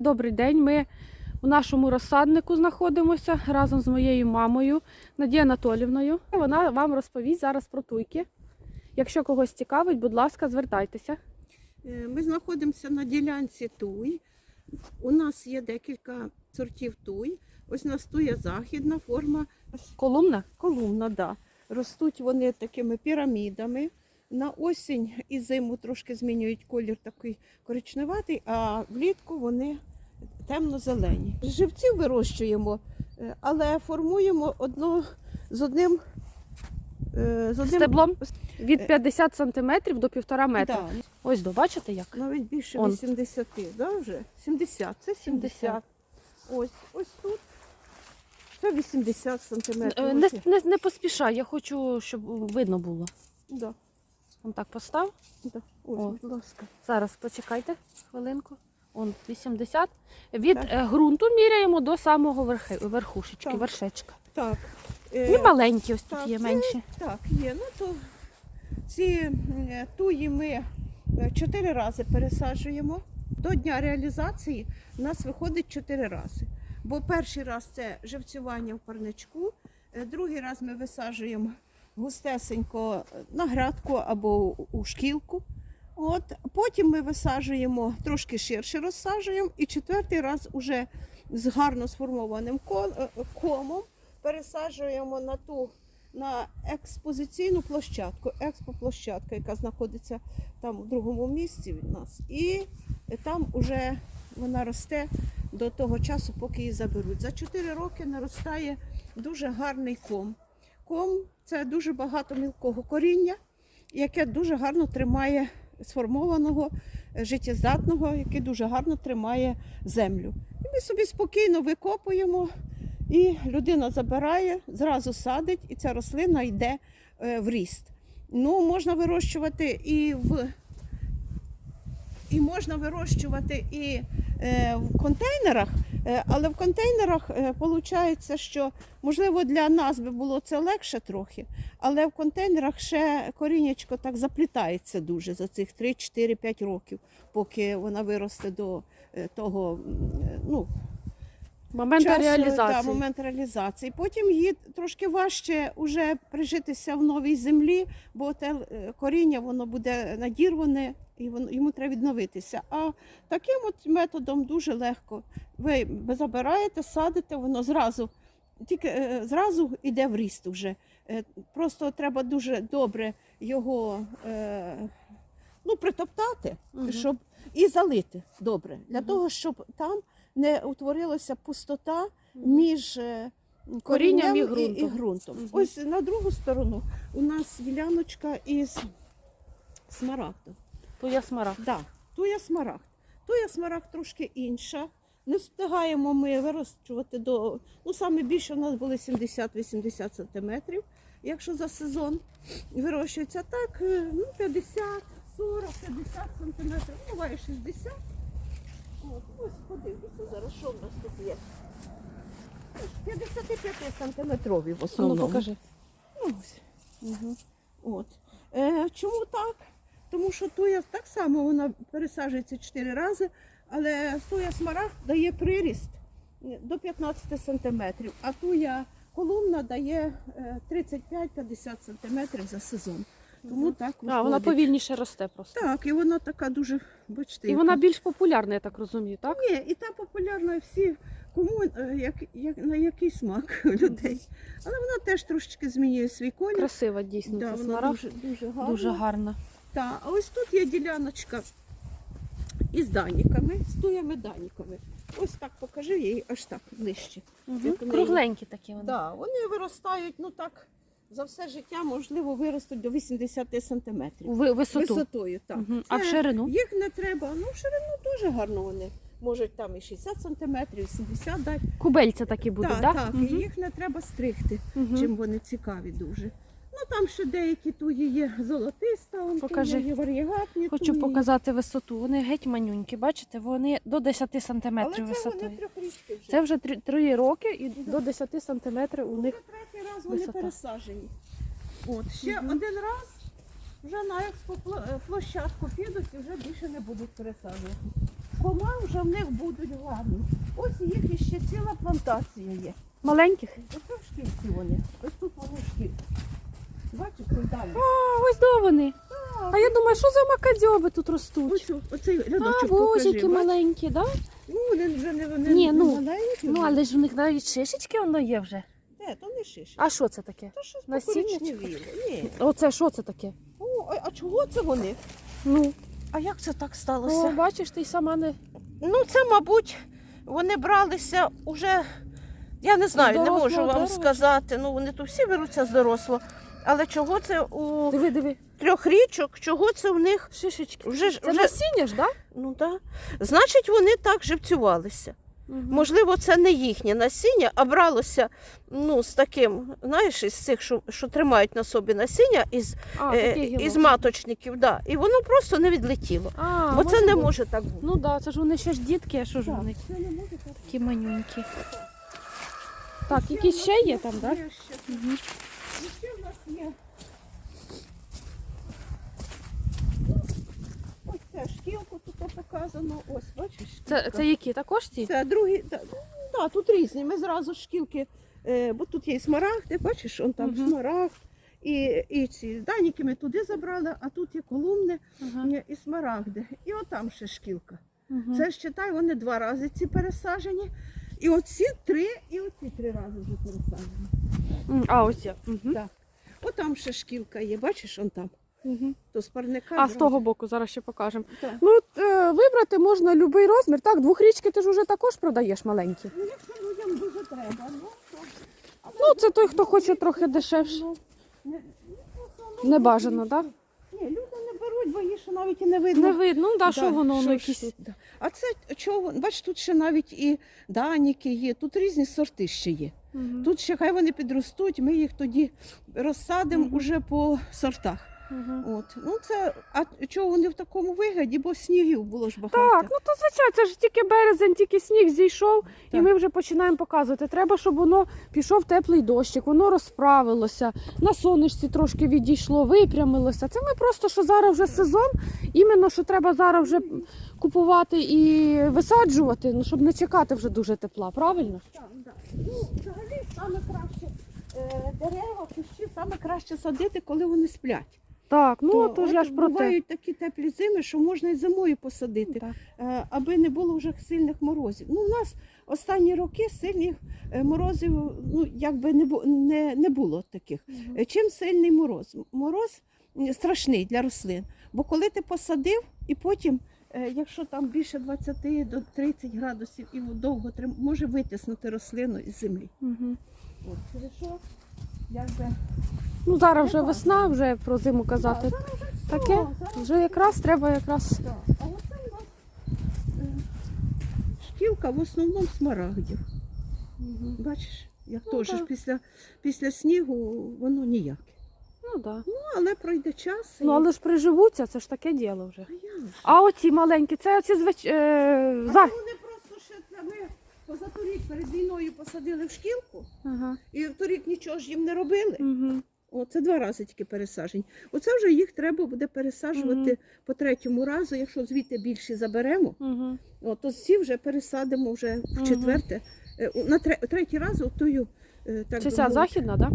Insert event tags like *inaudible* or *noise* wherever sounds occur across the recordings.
Добрий день. Ми у нашому розсаднику знаходимося разом з моєю мамою Надією Анатолівною. Вона вам розповість зараз про туйки. Якщо когось цікавить, будь ласка, звертайтеся. Е, Ми знаходимося на ділянці туй. У нас є декілька сортів туй. Ось у нас туя західна форма Колумна? колумна. Да. Ростуть вони такими пірамідами. На осінь і зиму трошки змінюють колір такий коричневатий, а влітку вони темно-зелені. Живців вирощуємо, е, але формуємо одно з одним. е, З одним Стеблом Е, від 50 см до 1,5 метра. Да, Ось до, бачите як? Навіть більше Он. 80, да, вже? 70, це 70. Ось, ось тут. Це 80 сантиметрів. Е, Не, не, не поспішай, я хочу, щоб видно було. Да, Он так постав. да. Ось, О. будь ласка. Зараз почекайте хвилинку. Он 80. Від Так. е, ґрунту міряємо до самого верхи, верхушечки, Так. вершечка. Так. І Е, маленькі ось тут є це- менші. так, є. Ну то ці е, туї ми чотири рази пересаджуємо. До дня реалізації у нас виходить чотири рази. Бо перший раз це живцювання в парничку, другий раз ми висаджуємо густесенько на грядку або у- у шкілку. От, потім ми висаджуємо трошки ширше розсаджуємо, і четвертий раз уже з гарно сформованим е, е, комом пересаджуємо на ту на експозиційну площадку, експоплощадка, яка знаходиться там в другому місці від нас. І там вже вона росте до того часу, поки її заберуть. За 4 роки наростає дуже гарний ком. Ком це дуже багато мілкого коріння, яке дуже гарно тримає сформованого, е, життєздатного, яке дуже гарно тримає землю. І ми собі спокійно викопуємо, і людина забирає, зразу садить, і ця рослина йде е, в ріст. Ну, можна вирощувати і в і можна вирощувати і е, в контейнерах, але в контейнерах виходить, що можливо для нас би було це легше трохи, але в контейнерах ще корінечко так заплітається дуже за цих 3-4-5 років, поки вона виросте до е, того, е, ну, Момент реалізації. Да, момент реалізації. Потім їй трошки важче вже прижитися в новій землі, бо те е, коріння воно буде надірване і воно йому треба відновитися. А таким от методом дуже легко. Ви забираєте, садите, воно зразу. Тільки е, зразу йде в ріст вже. Е, Просто треба дуже добре його е, ну, притоптати, Мгм. щоб і залити добре, для Мгм. того, щоб там не утворилася пустота між Корінням корінням і і, ґрунтом. і ґрунтом. Мгм. Ось на другу сторону у нас діляночка із смарагдом. То я смарагд. Да, туя смарагд. Туя смарагд трошки інша. Не встигаємо ми вирощувати до. Ну, саме більше у нас були 70-80 сантиметрів, якщо за сезон вирощується так, е, ну, 50, 40, 50 сантиметрів, ну, буває 60. От, ось подивлюся зараз, що в нас тут є. 55 сантиметрові в Ну, покажи. Ну, ось. Угу. От. Е, чому так? Тому що туя так само вона пересаджується 4 рази, але туя смарагд дає приріст до 15 сантиметрів, а туя колумна дає е, 35-50 сантиметрів за сезон. Тому так А, вона повільніше росте просто. Так, і вона така дуже, бачите, І яка- вона більш популярна, я так розумію, так? Ні, і та популярна всі, кому е, як, як, на який смак людей. Але вона теж трошечки змінює свій колір. Красива дійсно. Да, це вона смарагд. дуже, дуже гарна. Дуже гарна. Так, а ось тут є діляночка із даніками, з туями даніками. Ось так покажи її аж так ближче. Угу. Кругленькі такі вони. Да, вони виростають, ну так, за все життя, можливо, виростуть до 80 сантиметрів. Ви- висоту. Висотою, так. Мгм. А в ширину? Їх не треба, ну в ширину дуже гарно вони. Можуть там і 60 сантиметрів, і 70 дати. Кубельця такі будуть, так, так? так, і їх не треба стригти, Мгм. чим вони цікаві дуже. Ну там ще деякі туї є золотиста, он Покажи. туї є варігатні. Хочу туї. показати висоту. Вони геть манюнькі, бачите, вони до 10 сантиметрів Але це висотою. вони трьохрічки вже. Це вже 3 роки і Да. до 10 сантиметрів у них. Вже третій раз вони висота. пересаджені. От, ще Мгм. один раз вже на експоплощадку підуть і вже більше не будуть пересаджувати. обома вже в них будуть гарні. Ось їх іще ціла плантація є. Маленьких? Оце в шкільці вони. Ось тут вони в шкільці. Далі. А, ось до вони. А я думаю, що за макадьоби тут ростуть? Ось о- оцей А, рядочок боже, покажи. які маленькі, да? Ну, вони вже не вони Ні, ну, маленькі. Ну, але ж в них навіть шишечки воно є вже. Де, то не шиш. А що це таке? То щось насіння покоричневіло. Ні. Оце що це таке? О, а, а чого це вони? Ну, А як це так сталося? о, бачиш, ти й сама не Ну, це, мабуть, вони бралися уже, я не знаю, не дорослого можу вам дерева? сказати. Ну, вони то всі беруться з дорослого. Але чого це у диви, диви. трьох річок, чого це в них Шишечки. вже ж Це вже. насіння ж, да? Ну так. Значить, вони так живцювалися. Можливо, це не їхнє насіння, а бралося ну, з таким, знаєш, із цих, що, що тримають на собі насіння, із, А, е, із маточників, да. і воно просто не відлетіло. А, Бо це не бути. може так бути. Ну так, да, це ж вони ще ж дітки, а що ж вони? так Такі манюнькі. Так, якісь ще є там, так? Угу. Ще в нас є. Ось це шкілку тут показано. Ось, бачиш? Це, це які? Також ці? Це другі. Да, да, тут різні. Ми зразу шкілки, е, бо тут є і смарагди, бачиш, он там Мгм. смарагд. І, і ці даніки ми туди забрали, а тут є колумни Ага. і смарагди. І отам ще шкілка. Це ж читай, вони два рази ці пересаджені. І оці три, і оці три рази вже пересаджені. М, А, ось я. Угу. Так. Отам ще шкілка є, бачиш, он там. Угу. То з парника. А з зразу. того боку зараз ще покажемо. Так. Ну, от, е, вибрати можна будь-який розмір. Так, двохрічки ти ж вже також продаєш маленькі. Ну, якщо людям дуже треба, ну то. Але Ну, це той, хто хоче трохи дешевше. ну, не, ну, в основному Не бажано, так? Ні, люди беруть, бо її ще навіть і не видно. Не видно, ну да, що воно, воно що якісь. тут, да. А це чого? Бач, тут ще навіть і даніки є, тут різні сорти ще є. Мгм. Тут ще хай вони підростуть, ми їх тоді розсадимо уже по сортах. Мгм. От. Ну, це, а чого вони в такому вигляді, бо снігів було ж багато. Так, ну то звичайно, це ж тільки березень, тільки сніг зійшов, і Так. ми вже починаємо показувати. Треба, щоб воно пішов теплий дощик, воно розправилося, на сонечці трошки відійшло, випрямилося. Це ми просто, що зараз вже сезон, іменно що треба зараз вже купувати і висаджувати, ну щоб не чекати вже дуже тепла, правильно? Так, так. Ну, взагалі саме краще е, дерева, кущі саме краще садити, коли вони сплять. Так, ну То то ж я ж про те. бувають такі теплі зими, що можна і зимою посадити. Так. Е, аби не було вже сильних морозів. Ну, у нас останні роки сильних е, морозів ну, якби не, не, не було таких. Е, Чим сильний мороз? Мороз страшний для рослин. Бо коли ти посадив, і потім, якщо там більше 20 до 30 градусів і довго може витиснути рослину із землі. Мгм. От, якби, Ну зараз вже весна, вже про зиму казати. Да, вже Таке вже якраз треба якраз. Так. А оце у нас е, шкілка в основному смарагдів. Бачиш, як Ну, теж так. після, після снігу воно ніяке. Ну да. Ну, але пройде час. і- Ну але ж приживуться, це ж таке діло вже. А як? А оці маленькі, це оці звич... е, А за... це вони просто ще ми позаторік перед війною посадили в шкілку, Ага. і торік нічого ж їм не робили. Угу. О, це два рази тільки пересаджень. Оце вже їх треба буде пересаджувати Мгм. по третьому разу, якщо звідти більше заберемо. Угу. О, то ці вже пересадимо вже в Мгм. четверте. Е, На тре- третій раз отою, е, так Це ця західна, так?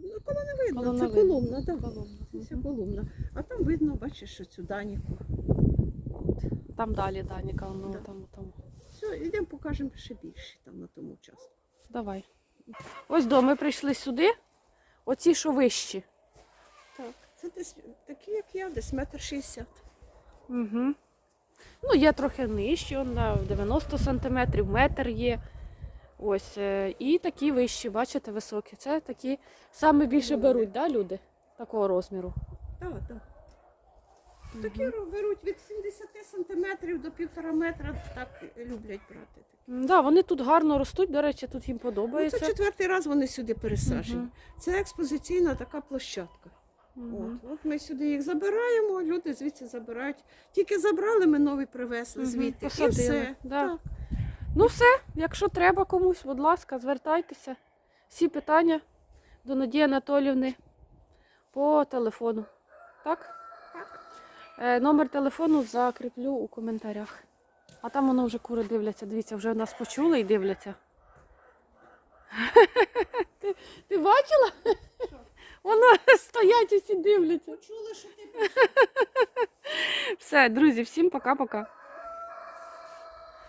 Ну, коли не видно, це колумна, так. Да? Це колумна. А там видно, бачиш, що цю даніку. Там далі Даніка, ну Да. там, там. Йдемо покажемо ще більше там на тому участку. Давай. Ось до, ми прийшли сюди. Оці, що вищі. Так, це десь такі, як я, десь метр шістдесят. Угу. Ну, є трохи нижчі, он на 90 сантиметрів, метр є. Ось. е, І такі вищі, бачите, високі. Це такі саме більше беруть, да, люди? Такого розміру. Так, так. Такі беруть від 70 сантиметрів до півтора метра, так люблять брати. М, Да, вони тут гарно ростуть, до речі, тут їм Ну, подобається. це четвертий раз вони сюди пересаджені. Мгм. Це експозиційна така площадка. Мгм. От, от ми сюди їх забираємо, люди звідси забирають. Тільки забрали, ми нові привезли Мгм, звідти. І посадили, все. да. Так. Ну все, якщо треба комусь, будь ласка, звертайтеся. Всі питання до Надії Анатолівни по телефону. Так? Е, номер телефону закріплю у коментарях. А там воно вже кури дивляться. Дивіться, вже нас почули і дивляться. *laughs* Ти, ти бачила? Воно стоять усі дивляться. Почули, що ти *laughs* Все, друзі, всім пока-пока.